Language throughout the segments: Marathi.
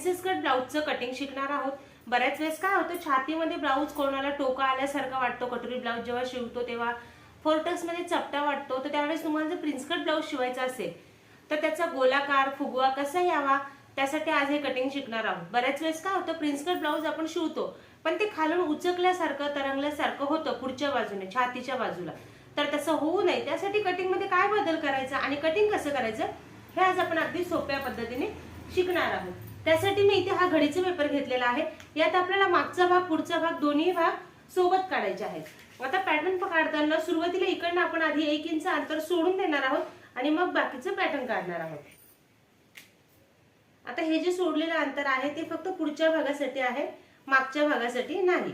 प्रिन्सेस कट ब्लाऊजचं कटिंग शिकणार आहोत. बऱ्याच वेळेस काय होतं छातीमध्ये ब्लाऊज कोणाला टोका आल्यासारखा वाटतो. कटोरी ब्लाऊज जेव्हा शिवतो तेव्हा फोर्टक्समध्ये चपटा वाटतो. तर त्यावेळेस तुम्हाला जर प्रिन्स कट ब्लाऊज शिवायचा असेल तर त्याचा गोलाकार फुगवा कसा यावा त्यासाठी आज हे कटिंग शिकणार आहोत. बऱ्याच वेळेस काय होतं प्रिन्स कट ब्लाऊज आपण शिवतो पण ते खालून उचकल्यासारखं तरंगल्यासारखं होतं पुढच्या बाजूने छातीच्या बाजूला. तर तसं होऊ नये. त्यासाठी कटिंगमध्ये काय बदल करायचा आणि कटिंग कसं करायचं हे आज आपण अगदी सोप्या पद्धतीने शिकणार आहोत. त्यासाठी मी इथे हा घडीचा पेपर घेतलेला आहे. यात आपल्याला मागचा भाग पुढचा भाग दोन्ही भाग सोबत काढायचे आहेत. आता पॅटर्न काढताना सुरुवातीला इकडनं आपण आधी एक इंच अंतर सोडून देणार आहोत आणि मग बाकीचं पॅटर्न काढणार आहोत. आता हे जे सोडलेलं अंतर आहे ते फक्त पुढच्या भागासाठी आहे मागच्या भागासाठी नाही.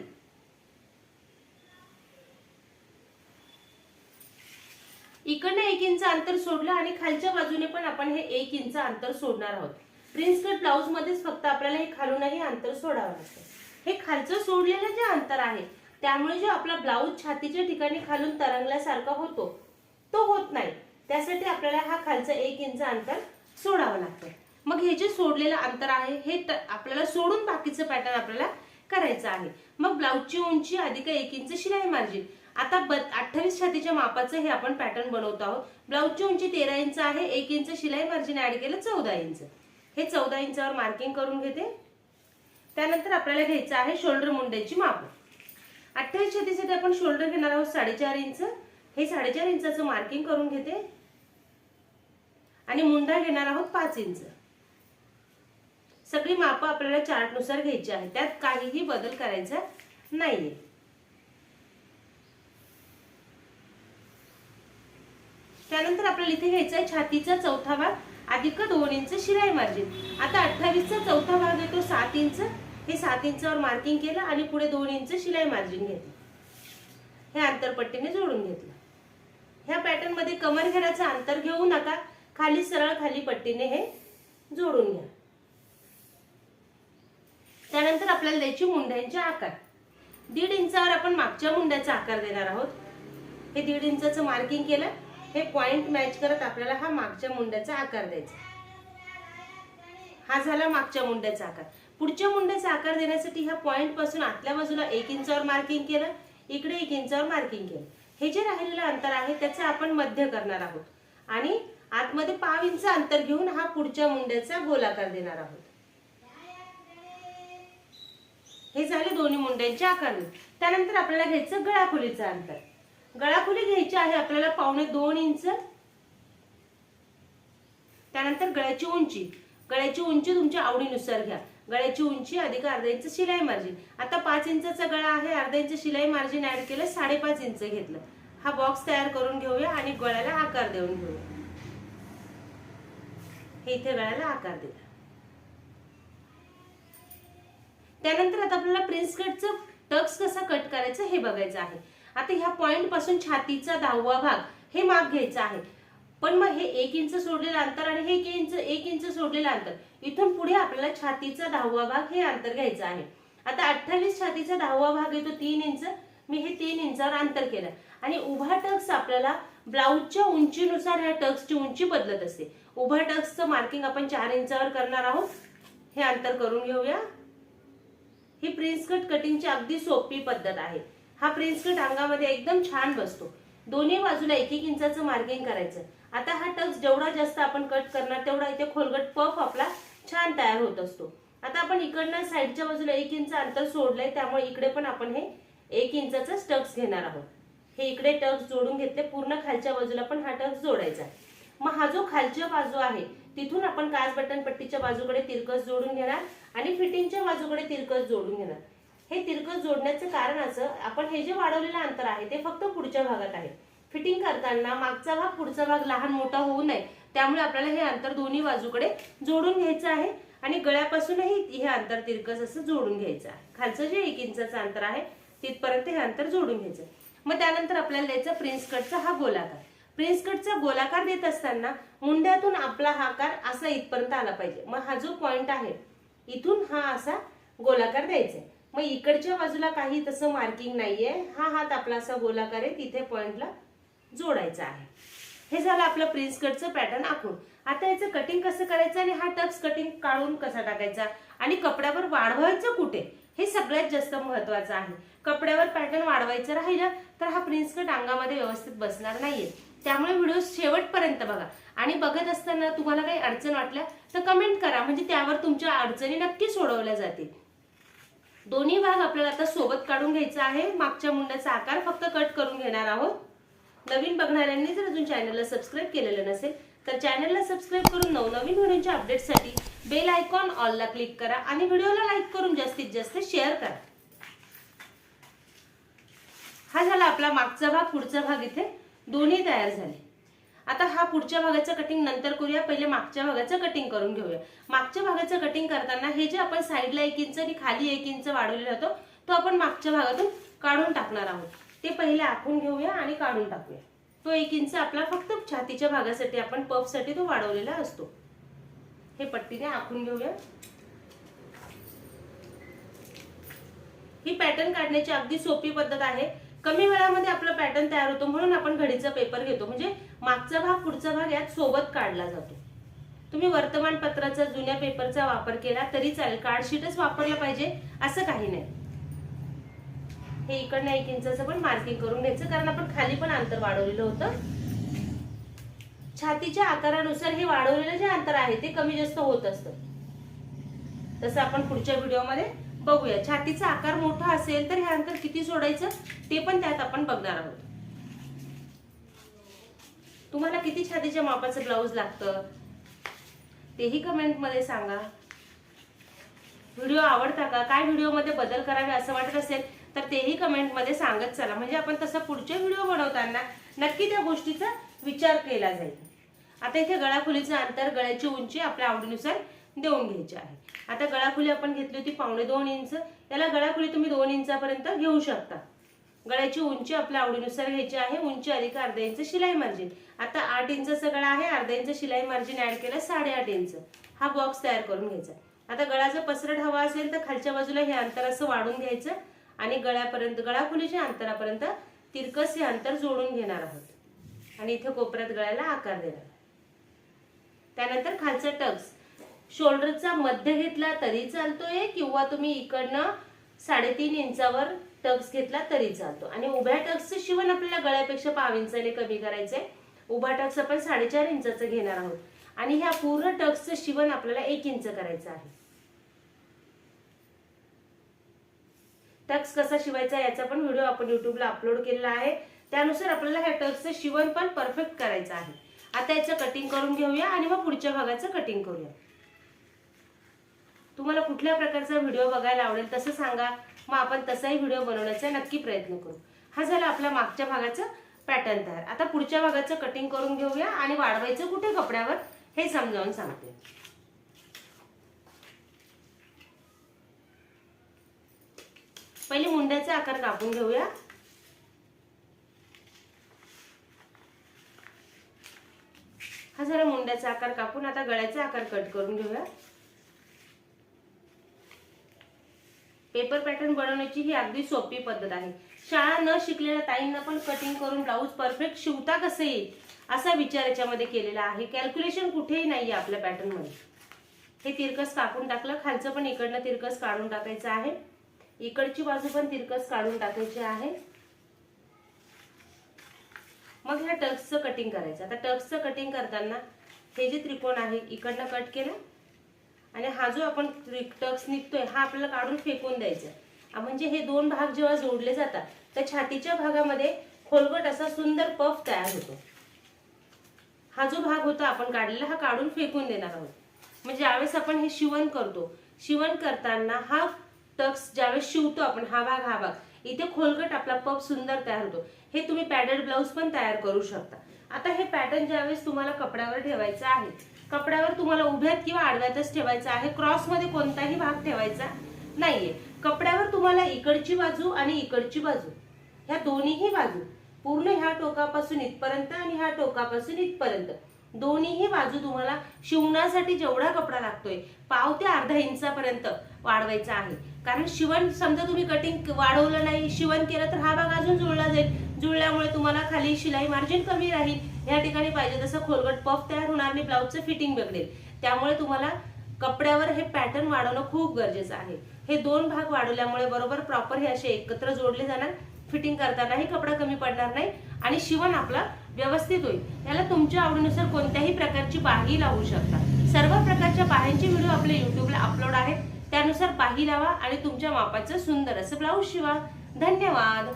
इकडनं एक इंच अंतर सोडलं आणि खालच्या बाजूने पण आपण हे एक इंच अंतर सोडणार आहोत. प्रिन्स कट ब्लाऊज मध्येच फक्त आपल्याला हे खालूनही अंतर सोडावं लागतं. हे खालचं सोडलेलं जे अंतर आहे त्यामुळे जो आपला ब्लाऊज छातीच्या ठिकाणी खालून तरंगल्यासारखा होतो तो होत नाही. त्यासाठी आपल्याला हा खालचा एक इंच अंतर सोडावं लागतं. मग हे जे सोडलेलं अंतर आहे हे आपल्याला सोडून बाकीचं पॅटर्न आपल्याला करायचं आहे. मग ब्लाऊजची उंची अधिक एक इंच शिलाई मार्जिन आता ब अठ्ठावीस छातीच्या मापाचं हे आपण पॅटर्न बनवतो आहोत. ब्लाऊजची उंची तेरा इंच आहे एक इंच शिलाई मार्जिन ऍड केलं चौदा इंच. हे चौदा इंचावर मार्किंग करून घेते. त्यानंतर आपल्याला घ्यायचं आहे शोल्डर मुंड्याची माप. अठ्ठावीस छातीसाठी आपण शोल्डर घेणार आहोत साडेचार इंच. हे साडेचार इंचाचं मार्किंग करून घेते. आणि मुंडा घेणार आहोत पाच इंच. सगळी मापं आपल्याला चार्टनुसार घ्यायची आहे. त्यात काहीही बदल करायचा नाहीये. त्यानंतर आपल्याला इथे घ्यायचा आहे छातीचा चौथा भाग. अधिक दोन इंच शिलाई मार्जिन आता अठ्ठावीसचा चौथा भाग येतो सात इंच. हे सात इंचावर मार्किंग केलं आणि पुढे दोन इंच शिलाई मार्जिन घेतलं. हे अंतरपट्टीने जोडून घेतलं. ह्या पॅटर्नमध्ये कमर घेण्याचं अंतर घेऊ नका. खाली सरळ खाली पट्टीने हे जोडून घ्या. त्यानंतर आपल्याला द्यायची मुंड्यांचे आकार. दीड इंचावर आपण मागच्या मुंड्याचा आकार देणार आहोत. हे दीड इंचाचं मार्किंग केलं. हे पॉइंट मॅच करत आपल्याला हा मागच्या मुंड्याचा आकार द्यायचा. हा झाला मागच्या मुंड्याचा आकार. पुढच्या मुंड्याचा आकार देण्यासाठी ह्या पॉइंटपासून आतल्या बाजूला एक इंचावर मार्किंग केलं इकडे एक इंचावर मार्किंग केलं. हे जे राहिलेलं अंतर आहे त्याचं आपण मध्य करणार आहोत. आणि आतमध्ये पाव इंच अंतर घेऊन हा पुढच्या मुंड्याचा गोलाकार देणार आहोत. हे झाले दोन्ही मुंड्यांचे आकार. त्यानंतर आपल्याला घ्यायचं गळाखोलीचं अंतर. गळाखोली घ्यायची आहे आपल्याला पावणे दोन इंच. त्यानंतर गळ्याची उंची. गळ्याची उंची तुमच्या आवडीनुसार घ्या. गळ्याची उंची अधिक अर्धा इंच शिलाई मार्जिन आता पाच इंचा गळा आहे अर्धा इंच शिलाई मार्जिन ऍड केलं साडेपाच इंच घेतलं. हा बॉक्स तयार करून घेऊया आणि गळ्याला आकार देऊन घेऊया. हे इथे गळ्याला आकार दिला. त्यानंतर आता आपल्याला प्रिन्स कटचं टक्स कसा कट करायचं हे बघायचं आहे. आता ह्या पॉईंटपासून छातीचा दहावा भाग हे माप घ्यायचा आहे. पण मग हे एक इंच सोडलेलं अंतर आणि हे एक इंच एक इंच सोडलेलं अंतर इथून पुढे आपल्याला छातीचा दहावा भाग हे अंतर घ्यायचं आहे. आता अठ्ठावीस छातीचा दहावा भाग येतो तीन इंच. मी हे तीन इंचावर अंतर केलं आणि उभा टक्स आपल्याला ब्लाऊजच्या उंचीनुसार ह्या टक्सची उंची बदलत असते. उभा टक्सचं मार्किंग आपण चार इंचावर करणार आहोत. हे अंतर करून घेऊया. ही प्रिन्स कट कटिंगची अगदी सोपी पद्धत आहे. हा प्रिन्स कट अंगामध्ये एकदम छान बसतो. दोन्ही बाजूला एक एक इंचाचं मार्किंग करायचं. आता हा टक्स जेवढा जास्त आपण कट करणार तेवढा इथे खोलगट पफ आपला छान तयार होत असतो. आता आपण इकडनं साईडच्या बाजूला एक इंच अंतर सोडलंय त्यामुळे इकडे पण आपण हे एक इंचाचा टक्स घेणार आहोत. हे इकडे टक्स जोडून घेतले पूर्ण खालच्या बाजूला पण हा टक्स जोडायचा. मग हा जो खालच्या बाजू आहे तिथून आपण काच बटन पट्टीच्या बाजूकडे तिरकस जोडून घेणार आणि फिटिंगच्या बाजूकडे तिरकस जोडून घेणार. हे तिरकस जोडण्याचं कारण असं आपण हे जे वाढवलेलं अंतर आहे ते फक्त पुढच्या भागात आहे. फिटिंग करताना मागचा भाग पुढचा भाग लहान मोठा होऊ नये. त्यामुळे आपल्याला हे अंतर दोन्ही बाजूकडे जोडून घ्यायचं आहे आणि गळ्यापासूनही हे अंतर तिरकस असं जोडून घ्यायचं आहे. खालचं जे एक इंचाचं अंतर आहे तिथपर्यंत हे अंतर जोडून घ्यायचं मग त्यानंतर आपल्याला द्यायचा प्रिन्स कटचा हा गोलाकार. प्रिन्स कटचा गोलाकार देत असताना मुंड्यातून आपला हा आकार असा इथपर्यंत आला पाहिजे. मग हा जो पॉइंट आहे इथून हा असा गोलाकार द्यायचा आहे. मग इकडच्या बाजूला काही तसं मार्किंग नाहीये. हा हात आपला असा गोलाकार आहे तिथे पॉइंटला जोडायचा आहे. हे झालं आपलं प्रिन्स कटचं पॅटर्न आखून. आता याचं कटिंग कसं करायचं आणि हा टक्स कटिंग काढून कसा टाकायचा? आणि कपड्यावर वाढवायचं कुठे? हे सगळ्यात जास्त महत्वाचं आहे. कपड्यावर पॅटर्न वाढवायचं राहिलं तर हा प्रिन्स कट अंगामध्ये व्यवस्थित बसणार नाहीये. त्यामुळे व्हिडिओ शेवटपर्यंत बघा. आणि बघत असताना तुम्हाला काही अडचण वाटल्या तर कमेंट करा. म्हणजे त्यावर तुमच्या अडचणी नक्की सोडवल्या जातील. दोन्ही भाग आपल्याला आता सोबत काढून घ्यायचा आहे. मागच्या मुंड्याचा आकार फक्त कट करून घेणार आहोत. नवीन बघणाऱ्यांनी जर अजून चॅनलला सबस्क्राईब केलेलं नसेल तर चॅनलला सबस्क्राईब करून नवनवीन व्हिडिओच्या अपडेटसाठी बेल आयकॉन ऑलला क्लिक करा आणि व्हिडिओला लाईक करून जास्तीत जास्त शेअर करा. हा झाला आपला मागचा भाग पुढचा भाग इथे दोन्ही तयार झाले. आता हा पुढच्या भागाचं कटिंग नंतर करूया पहिले मागच्या भागाचं कटिंग करून घेऊया. मागच्या भागाचं कटिंग करताना हे जे आपण साईडला एक इंच आणि खाली एक इंच वाढवलेला होतो तो आपण मागच्या भागातून काढून टाकणार आहोत. ते पहिले आखून घेऊया आणि काढून टाकूया. तो एक इंच आपला फक्त छातीच्या भागासाठी आपण पफसाठी तो वाढवलेला असतो. हे पट्टीने आखून घेऊया. ही पॅटर्न काढण्याची अगदी सोपी पद्धत आहे. कमी वेळामध्ये आपला पॅटर्न तयार होतो म्हणून आपण घडीचा पेपर घेतो. म्हणजे मागचा भाग पुढचा भाग यात सोबत काढला जातो. तुम्ही वर्तमानपत्राचा जुन्या पेपरचा वापर केला तरी चालेल. कार्डशीटच वापरलं पाहिजे असं काही नाही. हे इकडनं एक इंचाचं पण मार्किंग करून घ्यायचं कारण आपण खाली पण अंतर वाढवलेलं होतं. छातीच्या आकारानुसार हे वाढवलेलं जे अंतर आहे ते कमी जास्त होत असतं. तसं आपण पुढच्या व्हिडिओमध्ये बघूया. छातीचा आकार मोठा असेल तर हे अंतर किती सोडायचं? ते पण त्यात आपण बघणार आहोत. तुम्हाला किती छातीच्या मापाचं ब्लाऊज लागतं? तेही कमेंटमध्ये सांगा. व्हिडिओ आवडता का? काय व्हिडिओमध्ये बदल करावे असं वाटत असेल तर तेही कमेंटमध्ये सांगत चला. म्हणजे आपण तसं पुढचे व्हिडिओ बनवताना नक्की त्या गोष्टीचा विचार केला जाईल. आता इथे गळाखोलीचं अंतर गळ्याची उंची आपल्या आवडीनुसार देऊन घ्यायची आहे. आता गळाखुली आपण घेतली होती पावणे दोन इंच. त्याला गळाखुली तुम्ही दोन इंचापर्यंत घेऊ शकता. गळ्याची उंची आपल्या आवडीनुसार घ्यायची आहे. उंची अधिक अर्धा इंच शिलाई मार्जिन. आता आठ इंचचा गळा आहे. अर्धा इंच शिलाई मार्जिन ऍड केलं साडेआठ इंच. हा बॉक्स तयार करून घ्यायचा आता गळाचा पसरट हवा असेल तर खालच्या बाजूला हे अंतर असं वाढून घ्यायचं आणि गळ्यापर्यंत गळाखुलीच्या अंतरापर्यंत तिरकस हे अंतर जोडून घेणार आहोत. आणि इथे कोपऱ्यात गळ्याला आकार देणार त्यानंतर खालचा टक्स शोल्डरचा मध्य घेतला तरी चालतोय किंवा तुम्ही इकडनं साडेतीन इंचावर टक्स घेतला तरी चालतो. आणि उभ्या टक्सचं शिवण आपल्याला गळ्यापेक्षा पाव इंचाने कमी करायचंय. उभा टक्स आपण साडेचार इंचाचं घेणार आहोत. आणि ह्या पूर्ण टक्सचं शिवण आपल्याला एक इंच करायचं आहे. टक्स कसा शिवायचा याचा पण व्हिडिओ आपण युट्यूबला अपलोड केलेला आहे. त्यानुसार आपल्याला ह्या टक्सचं शिवण पण परफेक्ट करायचं आहे. आता याचं कटिंग करून घेऊया आणि मग पुढच्या भागाचं कटिंग करूया. तुम्हाला कुठल्या प्रकारचा व्हिडिओ बघायला आवडेल तसं सांगा. मग आपण तसाही व्हिडिओ बनवण्याचा नक्की प्रयत्न करू. हा झाला आपल्या मागच्या भागाचं पॅटर्न तयार. आता पुढच्या भागाचं कटिंग करून घेऊया आणि वाढवायचं कुठे कपड्यावर हे समजावून सांगते. पहिले मुंड्याचा आकार कापून घेऊया. हा झाला मुंड्याचा आकार कापून आता गळ्याचा आकार कट करून घेऊया. पेपर पॅटर्न बनवण्याची ही अगदी सोपी पद्धत आहे. शाळा न शिकलेल्या ताईंना पण कटिंग करून ब्लाऊज परफेक्ट शिवता कसं येईल? असा विचार याच्यामध्ये केलेला आहे. कॅल्क्युलेशन कुठेही नाही आहे आपल्या पॅटर्नमध्ये हे तिरकस कापून टाकलं. खालचं पण इकडनं तिरकस काढून टाकायचं आहे. इकडची बाजू पण तिरकस काढून टाकायची आहे. मग ह्या टक्सचं कटिंग करायचं. आता टक्सचं कटिंग करताना हे जे त्रिकोण आहे इकडनं कट केलं. आणि हा जो आपण टक्स निघतोय हा आपल्याला काढून फेकून द्यायचा. म्हणजे हे दोन भाग जेव्हा जोडले जातात तर छातीच्या भागामध्ये खोलगट असा सुंदर पफ तयार होतो. हा जो भाग होता आपण काढलेला हा काढून फेकून देणार आहोत. म्हणजे ज्यावेळेस आपण हे शिवण करतो शिवण करताना हा टक्स ज्यावेळेस शिवतो आपण हा भाग हा भाग इथे खोलगट आपला पफ सुंदर तयार होतो. हे तुम्ही पॅडेड ब्लाऊज पण तयार करू शकता. आता हे पॅटर्न ज्यावेळेस तुम्हाला कपड्यावर ठेवायचं आहे कपड्यावर तुम्हाला उभ्यात किंवा आडव्यातच ठेवायचा आहे. क्रॉसमध्ये कोणताही भाग ठेवायचा नाहीये. कपड्यावर तुम्हाला इकडची बाजू आणि इकडची बाजू. ह्या दोन्हीही बाजू. पूर्ण ह्या टोकापासून इथपर्यंत आणि ह्या टोकापासून इथपर्यंत. दोन्हीही बाजू तुम्हाला शिवण्यासाठी जेवढा कपडा लागतोय पाव ते अर्धा इंचापर्यंत वाढवायचा आहे. कारण शिवण समजा तुम्ही कटिंग वाढवलं नाही शिवण केलं तर हा भाग अजून जुळला जाईल. जुळल्यामुळे तुम्हाला खाली शिलाई मार्जिन कमी राहील. या ठिकाणी पाहिजे तसं खोलगट पफ तयार होणार आणि ब्लाऊजचं फिटिंग बिघडेल त्यामुळे तुम्हाला कपड्यावर हे पॅटर्न वाढवणं खूप गरजेचं आहे. हे दोन भाग वाढवल्यामुळे बरोबर प्रॉपर हे असे एकत्र जोडले जाणार. फिटिंग करतानाही कपडा कमी पडणार नाही आणि शिवण आपला व्यवस्थित होईल. याला तुमच्या आवडीनुसार कोणत्याही प्रकारची बाही लावू शकता. सर्व प्रकारच्या बाह्यांचे व्हिडिओ आपल्या युट्यूबला अपलोड आहेत. त्यानुसार बाही लावा आणि तुमच्या मापाचं सुंदर असं ब्लाऊज शिवा. धन्यवाद.